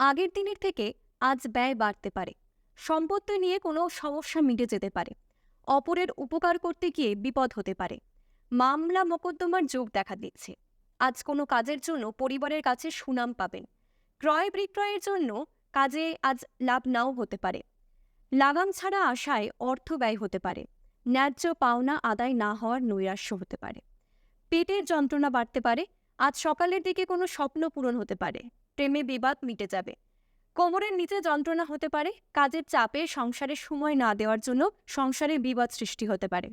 আগের দিনের থেকে আজ ব্যয় বাড়তে পারে। সম্পত্তি নিয়ে কোনো সমস্যা মিটে যেতে পারে। অপরের উপকার করতে গিয়ে বিপদ হতে পারে। মামলা মোকদ্দমার যোগ দেখা দিচ্ছে। আজ কোনো কাজের জন্য পরিবারের কাছে সুনাম পাবেন। ক্রয় বিক্রয়ের জন্য কাজে আজ লাভ নাও হতে পারে। লাগাম ছাড়া আশায় অর্থ ব্যয় হতে পারে। ন্যায্য পাওনা আদায় না হওয়ার নৈরাশ্য হতে পারে। পেটের যন্ত্রণা বাড়তে পারে। আজ সকালের দিকে কোনো স্বপ্ন পূরণ হতে পারে। প্রেমে বিবাদ মিটে যাবে। কোমরের নিচে যন্ত্রণা হতে পারে, কাজের চাপে সংসারে সময় না দেওয়ার জন্য সংসারে বিবাদ সৃষ্টি হতে পারে।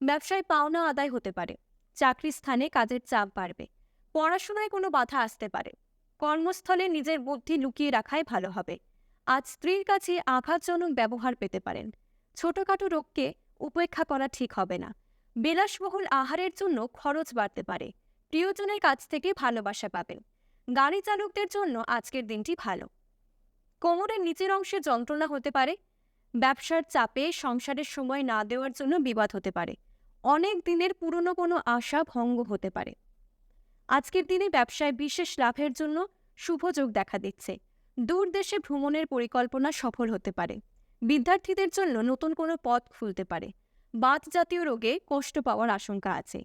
ব্যবসায় পাওনা আদায় হতে পারে চাকরি স্থানে কাজের চাপ বাড়বে, পড়াশোনায় কোনো বাধা আসতে পারে, কর্মস্থলে নিজের বুদ্ধি লুকিয়ে রাখাই ভালো হবে। আজ স্ত্রীর কাছে আঘাতজনক ব্যবহার পেতে পারেন, ছোটখাটো রোগকে উপেক্ষা করা ঠিক হবে না। বিলাসবহুল আহারের জন্য খরচ বাড়তে পারে, প্রিয়জনের কাছ থেকে ভালোবাসা পাবেন। গাড়ি চালকদের জন্য আজকের দিনটি ভালো। কোমরের নিচের অংশে যন্ত্রণা হতে পারে, ব্যবসার চাপে সংসারের সময় না দেওয়ার জন্য বিবাদ হতে পারে, অনেক দিনের পুরনো কোনো আশা ভঙ্গ হতে পারে। আজকের দিনে ব্যবসায় বিশেষ লাভের জন্য শুভযোগ দেখা দিচ্ছে। দূর দেশে ভ্রমণের পরিকল্পনা সফল হতে পারে। বিদ্যার্থীদের জন্য নতুন কোনো পথ খুলতে পারে। বাত জাতীয় রোগে কষ্ট পাওয়ার আশঙ্কা আছে।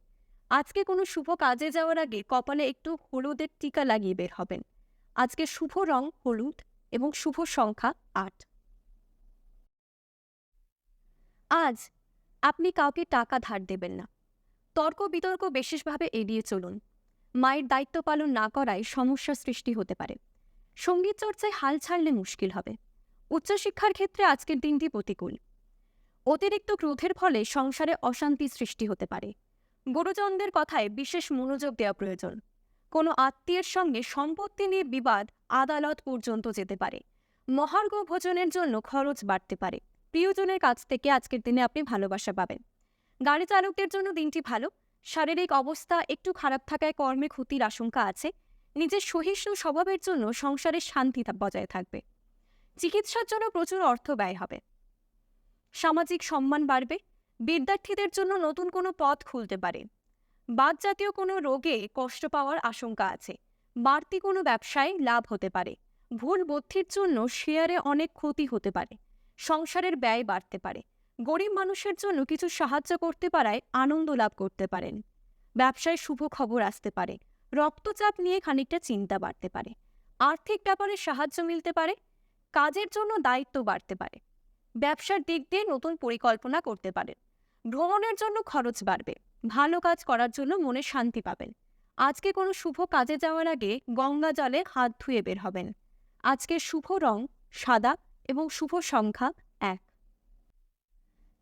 আজকে কোনো শুভ কাজে যাওয়ার আগে কপালে একটু হলুদের টিকা লাগিয়ে বের হবেন। আজকে শুভ রং হলুদ এবং শুভ সংখ্যা আট। আজ আপনি কাউকে টাকা ধার দেবেন না। তর্ক বিতর্ক বিশেষভাবে এড়িয়ে চলুন। মায়ের দায়িত্ব পালন না করায় সমস্যা সৃষ্টি হতে পারে। সংগীত চর্চায় হাল ছাড়লে মুশকিল হবে। উচ্চশিক্ষার ক্ষেত্রে আজকের দিনটি প্রতিকূল। অতিরিক্ত ক্রোধের ফলে সংসারে অশান্তি সৃষ্টি হতে পারে। গুরুজনদের কথায় বিশেষ মনোযোগ দেওয়া প্রয়োজন। কোনো আত্মীয়ের সঙ্গে সম্পত্তি নিয়ে বিবাদ আদালত পর্যন্ত যেতে পারে। মহার্ঘ ভোজনের জন্য খরচ বাড়তে পারে। প্রিয়জনের কাছ থেকে আজকের দিনে আপনি ভালোবাসা পাবেন। গাড়ি চালকদের জন্য দিনটি ভালো। শারীরিক অবস্থা একটু খারাপ থাকায় কর্মে ক্ষতির আশঙ্কা আছে। নিজের সহিষ্ণু স্বভাবের জন্য সংসারের শান্তি বজায় থাকবে। চিকিৎসার জন্য প্রচুর অর্থ ব্যয় হবে। সামাজিক সম্মান বাড়বে। বিদ্যার্থীদের জন্য নতুন কোনো পথ খুলতে পারে। বাদ জাতীয় কোনো রোগে কষ্ট পাওয়ার আশঙ্কা আছে। বাড়তি কোনো ব্যবসায় লাভ হতে পারে। ভুল বুদ্ধির জন্য শেয়ারে অনেক ক্ষতি হতে পারে। সংসারের ব্যয় বাড়তে পারে। গরিব মানুষের জন্য কিছু সাহায্য করতে পারায় আনন্দ লাভ করতে পারেন। ব্যবসায় শুভ খবর আসতে পারে। রক্তচাপ নিয়ে খানিকটা চিন্তা বাড়তে পারে। আর্থিক ব্যাপারে সাহায্য মিলতে পারে। কাজের জন্য দায়িত্ব বাড়তে পারে। ব্যবসার দিক দিয়ে নতুন পরিকল্পনা করতে পারেন। ভ্রমণের জন্য খরচ বাড়বে। ভালো কাজ করার জন্য মনে শান্তি পাবেন। আজকে কোনো শুভ কাজে যাওয়ার আগে গঙ্গা জলে হাত ধুয়ে বের হবেন। আজকে শুভ রং সাদা এবং শুভ সংখ্যা এক।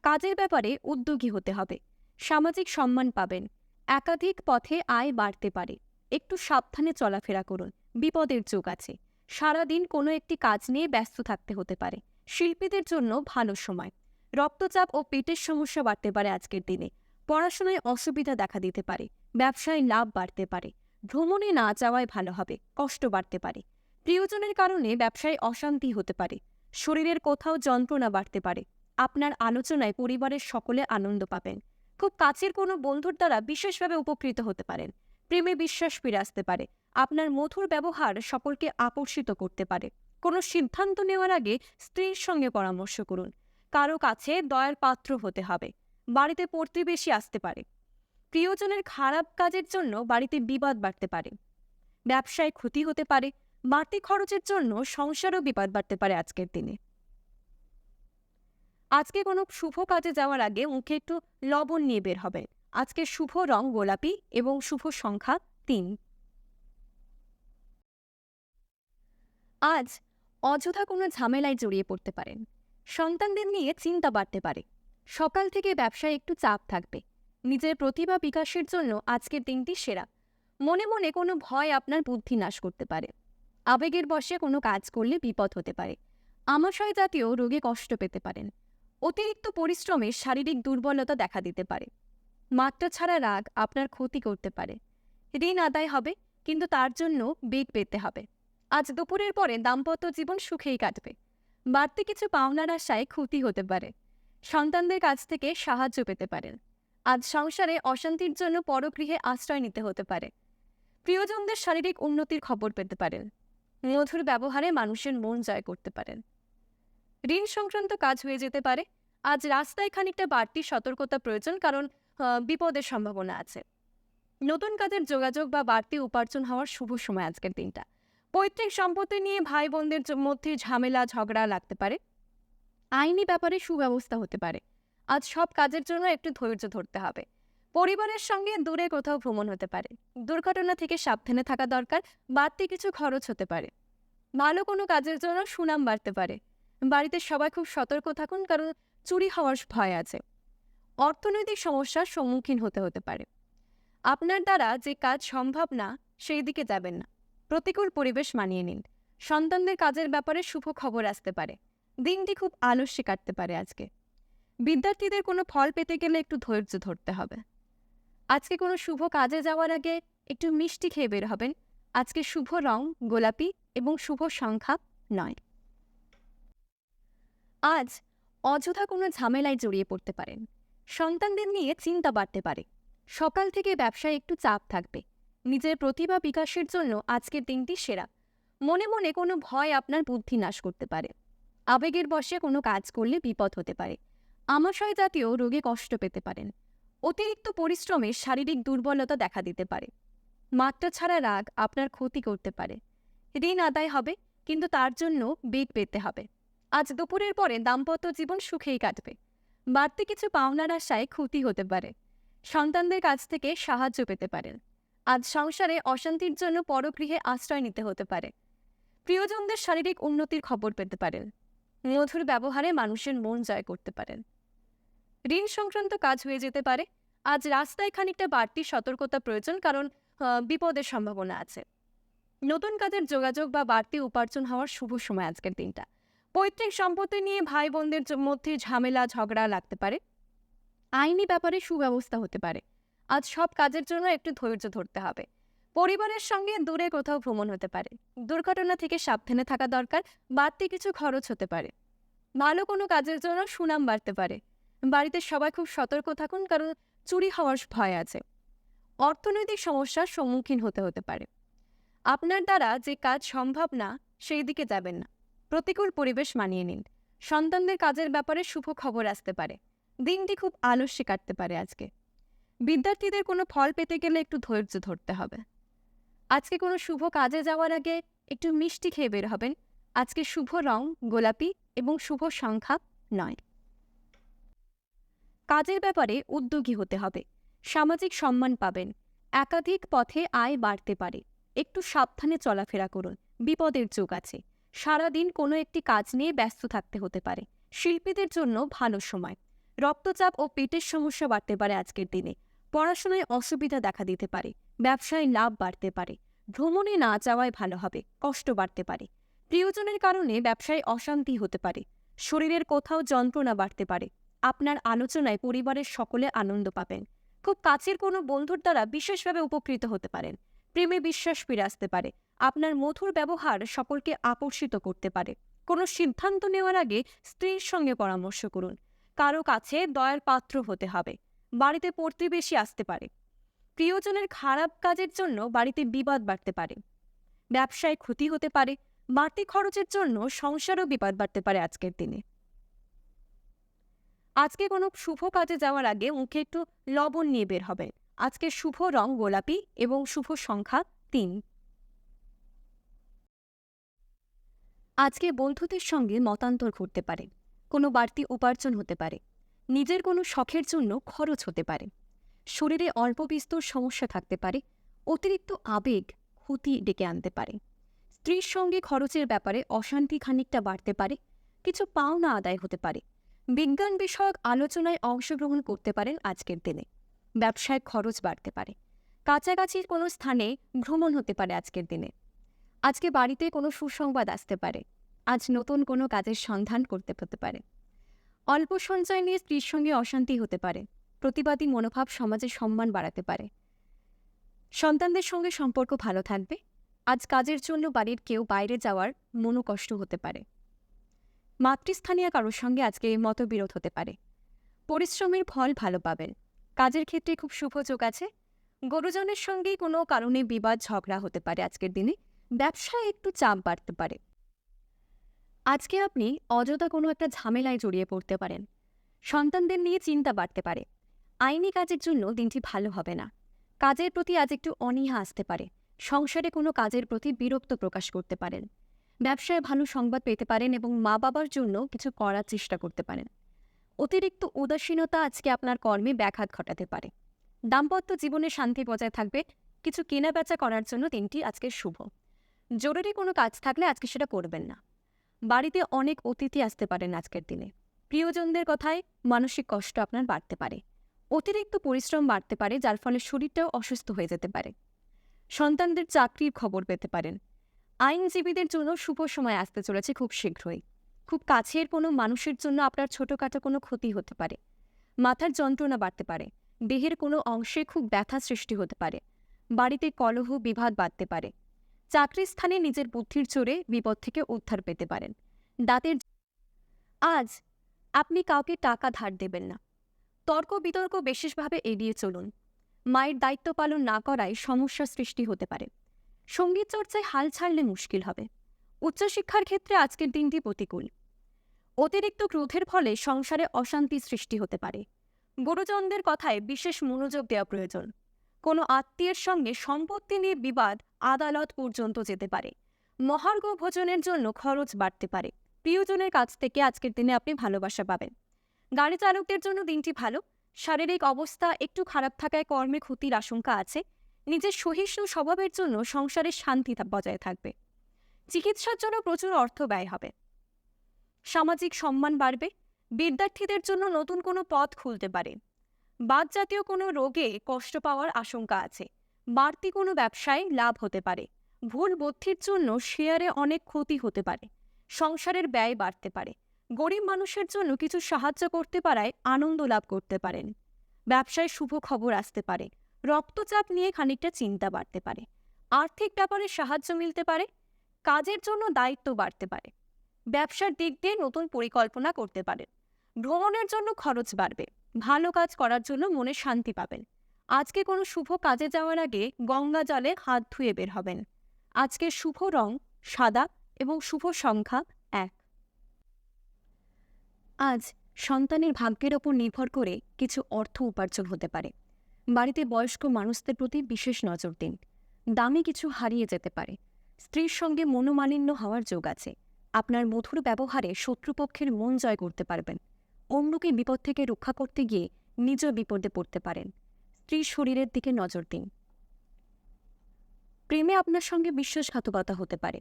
কাজের ব্যাপারে উদ্যোগী হতে হবে। সামাজিক সম্মান পাবেন। একাধিক পথে আয় বাড়তে পারে। একটু সাবধানে চলাফেরা করুন। বিপদের যোগ আছে। সারাদিন কোনো একটি কাজ নিয়ে ব্যস্ত থাকতে হতে পারে। শিল্পীদের জন্য ভালো সময়। রক্তচাপ ও পেটের সমস্যা বাড়তে পারে আজকের দিনে। পড়াশোনায় অসুবিধা দেখা দিতে পারে, ব্যবসায় লাভ বাড়তে পারে, ভ্রমণে না যাওয়াই ভালো হবে, কষ্ট বাড়তে পারে। প্রিয়জনের কারণে ব্যবসায় অশান্তি হতে পারে, শরীরের কোথাও যন্ত্রণা বাড়তে পারে। আপনার আলোচনায় পরিবারের সকলে আনন্দ পাবেন। খুব কাছের কোনো বন্ধুর দ্বারা বিশেষভাবে উপকৃত হতে পারেন। প্রেমে বিশ্বাস ফিরে আসতে পারে, আপনার মধুর ব্যবহার সকলকে আকর্ষিত করতে পারে। কোনো সিদ্ধান্ত নেওয়ার আগে স্ত্রীর সঙ্গে পরামর্শ করুন কারও কাছে দয়ার পাত্র হতে হবে, বাড়িতে প্রতিবেশী আসতে পারে। প্রিয়জনের খারাপ কাজের জন্য বাড়িতে বিবাদ বাড়তে পারে। ব্যবসায় ক্ষতি হতে পারে, বাড়তি খরচের জন্য সংসারও বিবাদ বাড়তে পারে আজকের দিনে। আজকে কোনো শুভ কাজে যাওয়ার আগে মুখে একটু লবণ নিয়ে বের হবে। আজকে শুভ রং গোলাপি এবং শুভ সংখ্যা তিন। আজ অযথা কোনো ঝামেলায় জড়িয়ে পড়তে পারেন। সন্তানদের নিয়ে চিন্তা বাড়তে পারে। সকাল থেকে ব্যবসায় একটু চাপ থাকবে। নিজের প্রতিভা বিকাশের জন্য আজকের দিনটি সেরা। মনে মনে কোনো ভয় আপনার বুদ্ধি নাশ করতে পারে। আবেগের বশে কোনো কাজ করলে বিপদ হতে পারে। আমাশয় জাতীয় রোগে কষ্ট পেতে পারেন। অতিরিক্ত পরিশ্রমে শারীরিক দুর্বলতা দেখা দিতে পারে। মাত্রা ছাড়া রাগ আপনার ক্ষতি করতে পারে। ঋণ আদায় হবে, কিন্তু তার জন্য বেগ পেতে হবে। আজ দুপুরের পরে দাম্পত্য জীবন সুখেই কাটবে। বাড়তি কিছু পাওনার আশায় ক্ষতি হতে পারে। সন্তানদের কাছ থেকে সাহায্য পেতে পারেন। আজ সংসারে অশান্তির জন্য পরগৃহে আশ্রয় নিতে হতে পারে। প্রিয়জনদের শারীরিক উন্নতির খবর পেতে পারেন। মধুর ব্যবহারে মানুষের মন জয় করতে পারেন। ঋণ সংক্রান্ত কাজ হয়ে যেতে পারে। আজ রাস্তায় খানিকটা বাড়তি সতর্কতা প্রয়োজন কারণ বিপদের সম্ভাবনা আছে। নতুন কাজের যোগাযোগ বা বাড়তি উপার্জন হওয়ার শুভ সময় আজকের দিনটা। পৈতৃক সম্পত্তি নিয়ে ভাই বোনদের মধ্যে ঝামেলা, ঝগড়া লাগতে পারে। আইনি ব্যাপারে সুব্যবস্থা হতে পারে। আজ সব কাজের জন্য একটু ধৈর্য ধরতে হবে। পরিবারের সঙ্গে দূরে কোথাও ভ্রমণ হতে পারে। দুর্ঘটনা থেকে সাবধানে থাকা দরকার, বাড়তি কিছু খরচ হতে পারে। ভালো কোনো কাজের জন্য সুনাম বাড়তে পারে। বাড়িতে সবাই খুব সতর্ক থাকুন, কারণ চুরি হওয়ার ভয় আছে। অর্থনৈতিক সমস্যার সম্মুখীন হতে হতে পারে। আপনার দ্বারা যে কাজ সম্ভব না, সেই দিকে যাবেন না। প্রতিকূল পরিবেশ মানিয়ে নিন। সন্তানদের কাজের ব্যাপারে শুভ খবর আসতে পারে। দিনটি খুব আলস্যে কাটতে পারে আজকে। বিদ্যার্থীদের কোনো ফল পেতে গেলে একটু ধৈর্য ধরতে হবে। আজকে কোনো শুভ কাজে যাওয়ার আগে একটু মিষ্টি খেয়ে বের হবেন। আজকে শুভ রং, গোলাপি এবং শুভ সংখ্যা নয়। আজ অযথা কোনো ঝামেলায় জড়িয়ে পড়তে পারেন। সন্তানদের নিয়ে চিন্তা বাড়তে পারে। সকাল থেকে ব্যবসায় একটু চাপ থাকবে। নিজের প্রতিভা বিকাশের জন্য আজকের দিনটি সেরা। মনে মনে কোনো ভয় আপনার বুদ্ধি নাশ করতে পারে। আবেগের বশে কোনো কাজ করলে বিপদ হতে পারে। আমাশয় জাতীয় রোগে কষ্ট পেতে পারেন। অতিরিক্ত পরিশ্রমে শারীরিক দুর্বলতা দেখা দিতে পারে। মাত্রা ছাড়া রাগ আপনার ক্ষতি করতে পারে। ঋণ আদায় হবে, কিন্তু তার জন্য বেগ পেতে হবে। আজ দুপুরের পরে দাম্পত্য জীবন সুখেই কাটবে। বাড়তি কিছু পাওনার আশায় ক্ষতি হতে পারে। সন্তানদের কাছ থেকে সাহায্য পেতে পারেন। আজ সংসারে অশান্তির জন্য পরগৃহে আশ্রয় নিতে হতে পারে। প্রিয়জনদের শারীরিক উন্নতির খবর পেতে পারেন। মধুর ব্যবহারে মানুষের মন জয় করতে পারেন। ঋণ সংক্রান্ত কাজ হয়ে যেতে পারে। আজ রাস্তায় খানিকটা বাড়তি সতর্কতা প্রয়োজন কারণ বিপদের সম্ভাবনা আছে। নতুন কাজের যোগাযোগ বা বাড়তি উপার্জন হওয়ার শুভ সময় আজকের দিনটা। পৈতৃক সম্পত্তি নিয়ে ভাই বোনদের মধ্যে ঝামেলা, ঝগড়া লাগতে পারে। আইনি ব্যাপারে সুব্যবস্থা হতে পারে। আজ সব কাজের জন্য একটু ধৈর্য ধরতে হবে। পরিবারের সঙ্গে দূরে কোথাও ভ্রমণ হতে পারে। দুর্ঘটনা থেকে সাবধানে থাকা দরকার, বাড়তি কিছু খরচ হতে পারে। ভালো কোনো কাজের জন্য সুনাম বাড়তে পারে। বাড়িতে সবাই খুব সতর্ক থাকুন, কারণ চুরি হওয়ার ভয় আছে। অর্থনৈতিক সমস্যার সম্মুখীন হতে হতে পারে। আপনার দ্বারা যে কাজ সম্ভব না, সেই দিকে যাবেন না। প্রতিকূল পরিবেশ মানিয়ে নিন। সন্তানদের কাজের ব্যাপারে শুভ খবর আসতে পারে। দিনটি খুব আলস্যে কাটতে পারে আজকে। বিদ্যার্থীদের কোনো ফল পেতে গেলে একটু ধৈর্য ধরতে হবে। আজকে কোনো শুভ কাজে যাওয়ার আগে একটু মিষ্টি খেয়ে বের হবেন। আজকে শুভ রং, গোলাপি এবং শুভ সংখ্যা নয়। কাজের ব্যাপারে উদ্যোগী হতে হবে। সামাজিক সম্মান পাবেন। একাধিক পথে আয় বাড়তে পারে। একটু সাবধানে চলাফেরা করুন। বিপদের যুগ আছে। সারাদিন কোনো একটি কাজ নিয়ে ব্যস্ত থাকতে হতে পারে। শিল্পীদের জন্য ভালো সময়। রক্তচাপ ও পেটের সমস্যা বাড়তে পারে আজকের দিনে। পড়াশোনায় অসুবিধা দেখা দিতে পারে, ব্যবসায় লাভ বাড়তে পারে, ভ্রমণে না যাওয়ায় ভালো হবে, কষ্ট বাড়তে পারে। প্রিয়জনের কারণে ব্যবসায় অশান্তি হতে পারে, শরীরের কোথাও যন্ত্রণা বাড়তে পারে। আপনার আলোচনায় পরিবারের সকলে আনন্দ পাবেন। খুব কাছের কোনো বন্ধুর দ্বারা বিশেষভাবে উপকৃত হতে পারেন। প্রেমে বিশ্বাস ফিরে আসতে পারে। আপনার মধুর ব্যবহার সকলকে আকর্ষিত করতে পারে। কোনো সিদ্ধান্ত নেওয়ার আগে স্ত্রীর সঙ্গে পরামর্শ করুন। কারও কাছে দয়ার পাত্র হতে হবে। বাড়িতে প্রতিবেশী আসতে পারে। প্রিয়জনের খারাপ কাজের জন্য বাড়িতে বিবাদ বাড়তে পারে। ব্যবসায় ক্ষতি হতে পারে, বাড়তি খরচের জন্য সংসারও বিপদ বাড়তে পারে আজকের দিনে। আজকে কোনো শুভ কাজে যাওয়ার আগে মুখে একটু লবণ নিয়ে বের হবে আজকে শুভ রং গোলাপি এবং শুভ সংখ্যা তিন। আজকে বন্ধুদের সঙ্গে মতান্তর ঘটতে পারে। কোনো বাড়তি উপার্জন হতে পারে। নিজের কোনো শখের জন্য খরচ হতে পারে। শরীরে অল্প বিস্তর সমস্যা থাকতে পারে, অতিরিক্ত আবেগ ক্ষতি ডেকে আনতে পারে। স্ত্রীর সঙ্গে খরচের ব্যাপারে অশান্তি খানিকটা বাড়তে পারে, কিছু পাওনা আদায় হতে পারে। বিজ্ঞান বিষয়ক আলোচনায় অংশগ্রহণ করতে পারেন আজকের দিনে। ব্যবসায় খরচ বাড়তে পারে। কাছাকাছির কোনো স্থানে ভ্রমণ হতে পারে আজকের দিনে। আজকে বাড়িতে কোনো সুসংবাদ আসতে পারে। আজ নতুন কোনো কাজের সন্ধান করতে হতে পারে। অল্প সঞ্চয় নিয়ে স্ত্রীর সঙ্গে অশান্তি হতে পারে, প্রতিবাদী মনোভাব সমাজে সম্মান বাড়াতে পারে। সন্তানদের সঙ্গে সম্পর্ক ভালো থাকবে, আজ কাজের জন্য বাড়ির কেউ বাইরে যাওয়ার মনোকষ্ট হতে পারে। মাতৃস্থানীয় কারোর সঙ্গে আজকে মতবিরোধ হতে পারে। পরিশ্রমের ফল ভালো পাবেন, কাজের ক্ষেত্রে খুব শুভ যোগ আছে, গরুজনের সঙ্গেই কোনো কারণে বিবাদ ঝগড়া হতে পারে আজকের দিনে, ব্যবসায় একটু চাপ বাড়তে পারে। আজকে আপনি অযথা কোনো একটা ঝামেলায় জড়িয়ে পড়তে পারেন। সন্তানদের নিয়ে চিন্তা বাড়তে পারে। আইনি কাজের জন্য দিনটি ভালো হবে না। কাজের প্রতি আজ একটু অনীহা আসতে পারে। সংসারে কোনো কাজের প্রতি বিরক্ত প্রকাশ করতে পারেন। ব্যবসায় ভালো সংবাদ পেতে পারেন এবং মা বাবার জন্য কিছু করার চেষ্টা করতে পারেন। অতিরিক্ত উদাসীনতা আজকে আপনার কর্মে ব্যাঘাত ঘটাতে পারে। দাম্পত্য জীবনে শান্তি বজায় থাকবে। কিছু কেনাবেচা করার জন্য দিনটি আজকে শুভ। জরুরি কোনো কাজ থাকলে আজকে সেটা করবেন না। বাড়িতে অনেক অতিথি আসতে পারেন আজকের দিনে। প্রিয়জনদের কথায় মানসিক কষ্ট আপনার বাড়তে পারে। অতিরিক্ত পরিশ্রম বাড়তে পারে, যার ফলে শরীরটাও অসুস্থ হয়ে যেতে পারে। সন্তানদের চাকরির খবর পেতে পারেন। আইনজীবীদের জন্য শুভ সময় আসতে চলেছে খুব শীঘ্রই। খুব কাছের কোনো মানুষের জন্য আপনার ছোটোখাটো কোনো ক্ষতি হতে পারে। মাথার যন্ত্রণা বাড়তে পারে। দেহের কোনো অংশে খুব ব্যথা সৃষ্টি হতে পারে। বাড়িতে কলহ বিভাদ বাড়তে পারে। চাকরির স্থানে নিজের বুদ্ধির চোরে বিপদ থেকে উদ্ধার পেতে পারেন। দাঁতের আজ আপনি কাউকে টাকা ধার দেবেন না। তর্ক বিতর্ক বিশেষভাবে এড়িয়ে চলুন। মায়ের দায়িত্ব পালন না করায় সমস্যা সৃষ্টি হতে পারে। সংগীত চর্চায় হাল ছাড়লে মুশকিল হবে। উচ্চশিক্ষার ক্ষেত্রে আজকের দিনটি প্রতিকূল। অতিরিক্ত ক্রোধের ফলে সংসারে অশান্তি সৃষ্টি হতে পারে। গুরুজনদের কথায় বিশেষ মনোযোগ দেওয়া প্রয়োজন। কোনো আত্মীয়ের সঙ্গে সম্পত্তি নিয়ে বিবাদ আদালত পর্যন্ত যেতে পারে। মহার্ঘ ভোজনের জন্য খরচ বাড়তে পারে। প্রিয়জনের কাছ থেকে আজকের দিনে আপনি ভালোবাসা পাবেন। গাড়ি চালকদের জন্য দিনটি ভালো। শারীরিক অবস্থা একটু খারাপ থাকায় কর্মে ক্ষতির আশঙ্কা আছে। নিজের সহিষ্ণু স্বভাবের জন্য সংসারের শান্তি বজায় থাকবে। চিকিৎসার জন্য প্রচুর অর্থ ব্যয় হবে। সামাজিক সম্মান বাড়বে। বিদ্যার্থীদের জন্য নতুন কোনো পথ খুলতে পারে। বাদ জাতীয় কোনো রোগে কষ্ট পাওয়ার আশঙ্কা আছে। বাড়তি কোনো ব্যবসায় লাভ হতে পারে। ভুল বুদ্ধির জন্য শেয়ারে অনেক ক্ষতি হতে পারে। সংসারের ব্যয় বাড়তে পারে। গরিব মানুষের জন্য কিছু সাহায্য করতে পারায় আনন্দ লাভ করতে পারেন। ব্যবসায় শুভ খবর আসতে পারে। রক্তচাপ নিয়ে খানিকটা চিন্তা বাড়তে পারে। আর্থিক ব্যাপারে সাহায্য মিলতে পারে। কাজের জন্য দায়িত্ব বাড়তে পারে। ব্যবসার দিক দিয়ে নতুন পরিকল্পনা করতে পারেন। ভ্রমণের জন্য খরচ বাড়বে। ভালো কাজ করার জন্য মনে শান্তি পাবেন। আজকে কোনো শুভ কাজে যাওয়ার আগে গঙ্গা জলে হাত ধুয়ে বের হবেন। আজকে শুভ রং সাদা এবং শুভ সংখ্যা এক। আজ সন্তানের ভাগ্যের ওপর নির্ভর করে কিছু অর্থ উপার্জন হতে পারে। বাড়িতে বয়স্ক মানুষদের প্রতি বিশেষ নজর দিন। দামি কিছু হারিয়ে যেতে পারে। স্ত্রীর সঙ্গে মনোমালিন্য হওয়ার যোগ আছে। আপনার মধুর ব্যবহারে শত্রুপক্ষের মন জয় করতে পারবেন। অন্যকে বিপদ থেকে রক্ষা করতে গিয়ে নিজ বিপদে পড়তে পারেন। স্ত্রীর শরীরের দিকে নজর দিন। প্রেমে আপনার সঙ্গে বিশ্বাসঘাতকতা হতে পারে।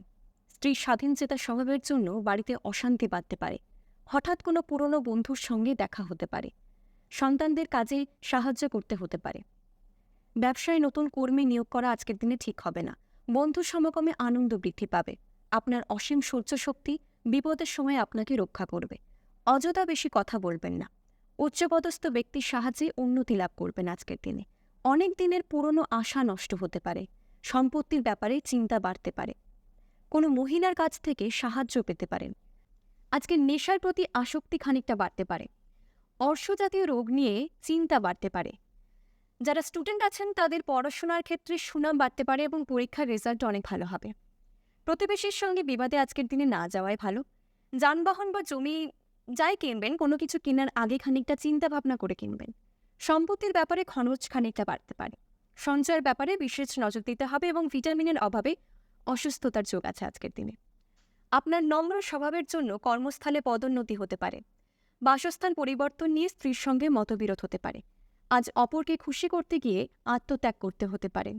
স্ত্রীর স্বাধীন চেতা স্বভাবের জন্য বাড়িতে অশান্তি বাড়তে পারে। হঠাৎ কোনো পুরনো বন্ধুর সঙ্গে দেখা হতে পারে। সন্তানদের কাজে সাহায্য করতে হতে পারে। ব্যবসায় নতুন কর্মী নিয়োগ করা আজকের দিনে ঠিক হবে না। বন্ধু সমকমে আনন্দ বৃদ্ধি পাবে। আপনার অসীম সহ্য শক্তি বিপদের সময় আপনাকে রক্ষা করবে। অযথা বেশি কথা বলবেন না। উচ্চপদস্থ ব্যক্তির সাহায্যে উন্নতি লাভ করবেন আজকের দিনে। অনেক দিনের পুরনো আশা নষ্ট হতে পারে, সম্পত্তির ব্যাপারে চিন্তা বাড়তে পারে। কোনো মহিলার কাছ থেকে সাহায্য পেতে পারেন। আজকে নেশার প্রতি আসক্তি খানিকটা বাড়তে পারে। অর্শজাতীয় রোগ নিয়ে চিন্তা বাড়তে পারে। যারা স্টুডেন্ট আছেন, তাদের পড়াশোনার ক্ষেত্রে সুনাম বাড়তে পারে এবং পরীক্ষার রেজাল্ট অনেক ভালো হবে। প্রতিবেশীর সঙ্গে বিবাদে আজকের দিনে না যাওয়াই ভালো। যানবাহন বা জমি যাই কিনবেন, কোনো কিছু কেনার আগে খানিকটা চিন্তা ভাবনা করে কিনবেন। সম্পত্তির ব্যাপারে খরচ খানিকটা বাড়তে পারে। সঞ্চয়ের ব্যাপারে বিশেষ নজর দিতে হবে এবং ভিটামিনের অভাবে অসুস্থতার যোগ আছে আজকের দিনে। আপনার নম্র স্বভাবের জন্য কর্মস্থলে পদোন্নতি হতে পারে। বাসস্থান পরিবর্তন নিয়ে স্ত্রীর সঙ্গে মতবিরোধ হতে পারে। আজ অপরকে খুশি করতে গিয়ে আত্মত্যাগ করতে হতে পারে।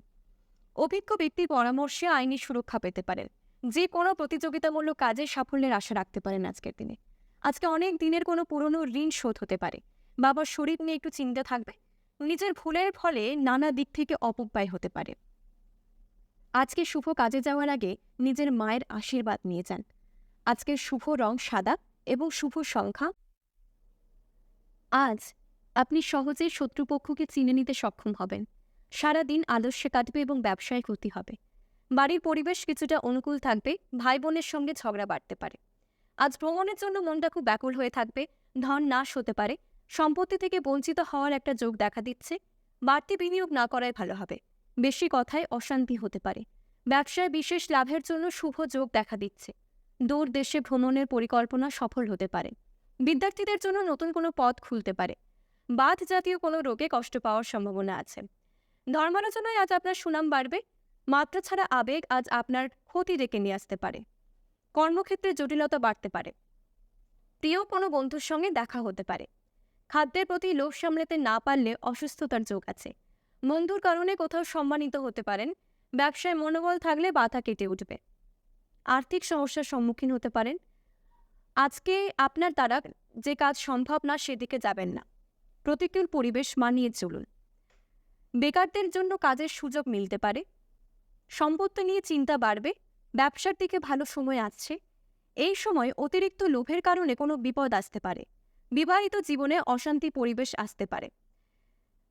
অভিজ্ঞ ব্যক্তির পরামর্শে আইনি সুরক্ষা পেতে পারেন। যে কোনো প্রতিযোগিতামূলক কাজে সাফল্যের আশা রাখতে পারেন আজকের দিনে। আজকে অনেক দিনের কোনো পুরনো ঋণ শোধ হতে পারে। বাবার শরীর নিয়ে একটু চিন্তা থাকবে। নিজের ভুলের ফলে নানা দিক থেকে অপব্যয় হতে পারে। আজকে শুভ কাজে যাওয়ার আগে নিজের মায়ের আশীর্বাদ নিয়ে যান। আজকের শুভ রং সাদা এবং শুভ সংখ্যা। আজ আপনি সহজে শত্রুপক্ষকে চিনে নিতে সক্ষম হবেন। সারা দিন আদর্শে কাটবে এবং ব্যবসায় ক্ষতি হবে। বাড়ির পরিবেশ কিছুটা অনুকূল থাকবে। ভাই বোনের সঙ্গে ঝগড়া বাড়তে পারে। আজ ভ্রমণের জন্য মনটা খুব ব্যাকুল হয়ে থাকবে, ধন নাশ হতে পারে, সম্পত্তি থেকে বঞ্চিত হওয়ার একটা যোগ দেখা দিচ্ছে, বাড়তি বিনিয়োগ না করাই ভালো হবে, বেশি কথায় অশান্তি হতে পারে, ব্যবসায় বিশেষ লাভের জন্য শুভ যোগ দেখা দিচ্ছে, দূর দেশে ভ্রমণের পরিকল্পনা সফল হতে পারে, বিদ্যার্থীদের জন্য নতুন কোনো পথ খুলতে পারে বাত জাতীয় কোনো রোগে কষ্ট পাওয়ার সম্ভাবনা আছে, ধর্মালোচনায় আজ আপনার সুনাম বাড়বে, মাত্রা ছাড়া আবেগ আজ আপনার ক্ষতি ডেকে নিয়ে আসতে পারে। কর্মক্ষেত্রে জটিলতা বাড়তে পারে। প্রিয় কোনো বন্ধুর সঙ্গে দেখা হতে পারে। খাদ্যের প্রতি লোভ সামলাতে না পারলে অসুস্থতার যোগ আছে। বন্ধুর কারণে কোথাও সম্মানিত হতে পারেন, ব্যবসায় মনোবল থাকলে বাধা কেটে উঠবে। আর্থিক সমস্যার সম্মুখীন হতে পারেন। আজকে আপনার দ্বারা যে কাজ সম্ভব না সেদিকে যাবেন না। প্রতিকূল পরিবেশ মানিয়ে চলুন। বেকারদের জন্য কাজের সুযোগ মিলতে পারে। সম্পত্তি নিয়ে চিন্তা বাড়বে। ব্যবসার দিকে ভালো সময় আসছে এই সময় অতিরিক্ত লোভের কারণে কোনো বিপদ আসতে পারে। বিবাহিত জীবনে অশান্তি পরিবেশ আসতে পারে।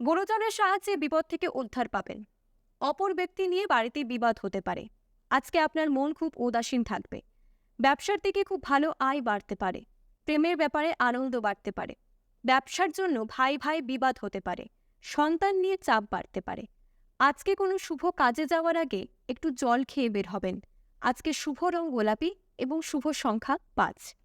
গুরুজনের সাহায্যে বিপদ থেকে উদ্ধার পাবেন। অপর ব্যক্তি নিয়ে বাড়িতে বিবাদ হতে পারে। আজকে আপনার মন খুব উদাসীন থাকবে। ব্যবসার দিকে খুব ভালো আয় বাড়তে পারে। প্রেমের ব্যাপারে আনন্দ বাড়তে পারে। ব্যবসার জন্য ভাই ভাই বিবাদ হতে পারে। সন্তান নিয়ে চাপ বাড়তে পারে। আজকে কোনো শুভ কাজে যাওয়ার আগে একটু জল খেয়ে বের হবেন। আজকে শুভ রং গোলাপি এবং শুভ সংখ্যা পাঁচ।